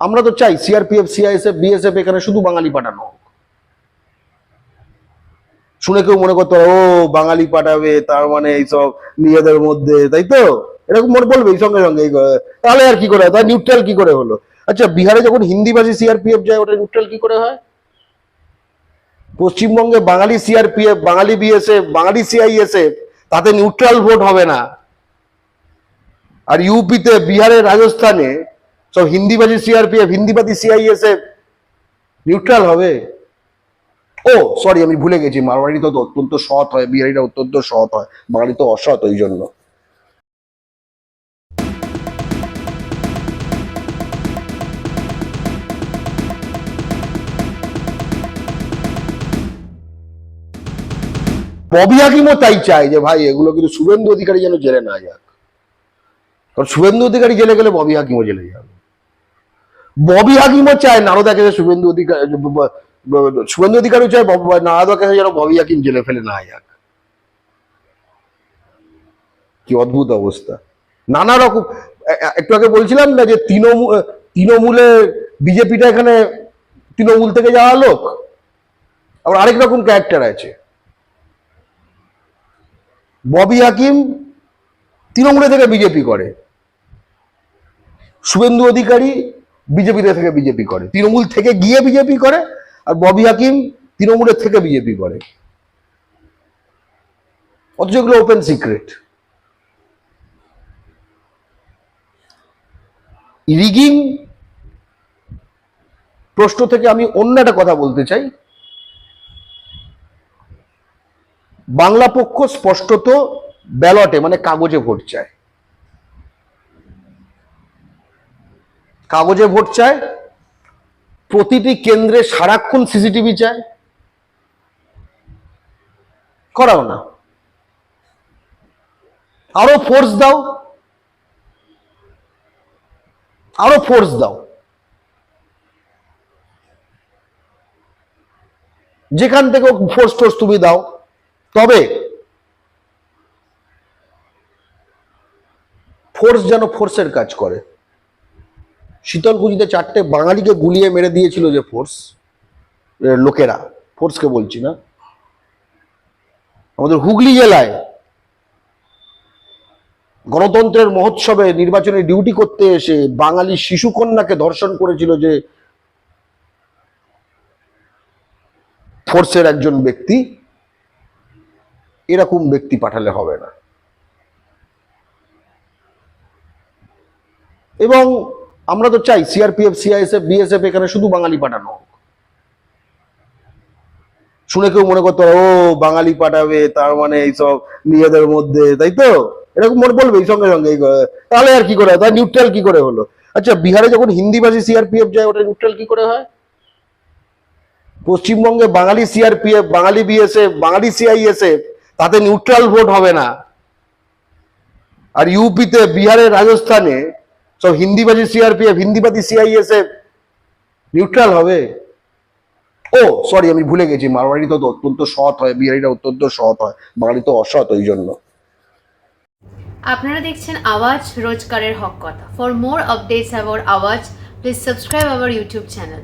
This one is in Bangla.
আমরা তো চাই সিআরপিএফ সিআইএসএফ বিএসএফ এখানে শুধু বাঙালি পাঠানো হোক। শুনে কেউ মনে করতে ও, বাঙালি পাঠাবে, তার মানে এইসব নিজেদের মধ্যে তাই তো? এরকম মনে বলবে সঙ্গে সঙ্গে তাহলে আর কি করে হয়? তাই নিউট্রাল কি করে হলো? আচ্ছা বিহারে যখন হিন্দিভাষী সিআরপিএফ যায়, ওটা নিউট্রাল কি করে হয়? পশ্চিমবঙ্গে বাঙালি সিআরপিএফ বাঙালি বিএসএফ বাঙালি সিআইএসএফ তাতে নিউট্রাল ভোট হবে না। আর ইউপিতে বিহারে রাজস্থানে সব হিন্দিবাদী সিআরপিএফ হিন্দিবাদী সিআইএসএফ নিউট্রাল হবে? ও সরি আমি ভুলে গেছি মারওয়াড়ি তো অত্যন্ত সৎ হয়, বিহারিরা অত্যন্ত সৎ হয়, বাঙালি তো অসৎ ওই জন্য। ববি হাকিমও তাই চায় যে, ভাই, এগুলো কিন্তু শুভেন্দু অধিকারী যেন জেলে না যাক। কারণ শুভেন্দু অধিকারী জেলে গেলে ববি হাকিমও জেলে যাবে। ববি হাকিমও চায় নারদা যে শুভেন্দু অধিকারী শুভেন্দু অধিকারী চায় বব- নারদাকে যেন ববি হাকিম জেলে ফেলে না যাক। কি অদ্ভুত অবস্থা। নানা রকম একটু আগে বলছিলাম না যে তৃণমূল তৃণমূলে বিজেপিটা এখানে তৃণমূল থেকে যাওয়া লোক। আবার আরেক রকম ক্যারেক্টার আছে। ববি হাকিম তৃণমূলে থেকে বিজেপি করে। শুভেন্দু অধিকারী বিজেপিতে থেকে বিজেপি করে। তৃণমূল থেকে গিয়ে বিজেপি করে, আর ববি হাকিম তৃণমূলের থেকে বিজেপি করে। অথচ এগুলো ওপেন সিক্রেট রিগিং প্রশ্ন থেকে আমি অন্য একটা কথা বলতে চাই। বাংলা পক্ষ স্পষ্টত ব্যালটে মানে কাগজে ভোট চায়। কাগজে ভোট চায়, প্রতিটি কেন্দ্রে সারাক্ষণ সিসিটিভি চায়, করাও না। আরও ফোর্স দাও। আরও ফোর্স দাও। যেখান থেকে ফোর্স টোর্স তুমি দাও। তবে ফোর্স যেন ফোর্সের কাজ করে। শীতলকুচিতে চারটে বাঙালিকে গুলিয়ে মেরে দিয়েছিল যে ফোর্স লোকেরা। ফোর্সকে বলছি না। আমাদের হুগলি জেলায় গণতন্ত্রের মহোৎসবে নির্বাচনে ডিউটি করতে এসে বাঙালি শিশু কন্যাকে ধর্ষণ করেছিল যে ফোর্সের একজন ব্যক্তি, এরকম ব্যক্তি পাঠালে হবে না। এবং আমরা তো চাই সিআরপিএফ সিআইএসএফ বিএসএফ এখানে শুধু বাঙালি পাঠানো হোক। শুনে কেউ মনে করতে ও, বাঙালি পাঠাবে, তার মানে এইসব নিজেদের মধ্যে। তাই তো? এরকম মনে বলবে এই সঙ্গে সঙ্গে তাহলে আর কি করে? হয়? নিউট্রাল কি করে হলো? আচ্ছা বিহারে যখন হিন্দিভাষী সিআরপিএফ যায়, ওটা নিউট্রাল কি করে হয়? পশ্চিমবঙ্গে বাঙালি সিআরপিএফ বাঙালি বিএসএফ বাঙালি সিআইএসএফ তাতে নিউট্রাল ভোট হবে না। আর ইউপিতে বিহারে রাজস্থানে সব হিন্দিবাদী সিআরপিএফ হিন্দিবাদী সিআইএসএফ নিউট্রাল হবে? ও সরি আমি ভুলে গেছি মারওয়াড়ি তো অত্যন্ত সৎ হয় বিহারিটা অত্যন্ত সৎ হয়, বাঙালি তো অসৎ ওই জন্য। আপনারা দেখছেন আওয়াজ রোজকারের হক কথা। For more updates about Awaaz please subscribe our YouTube channel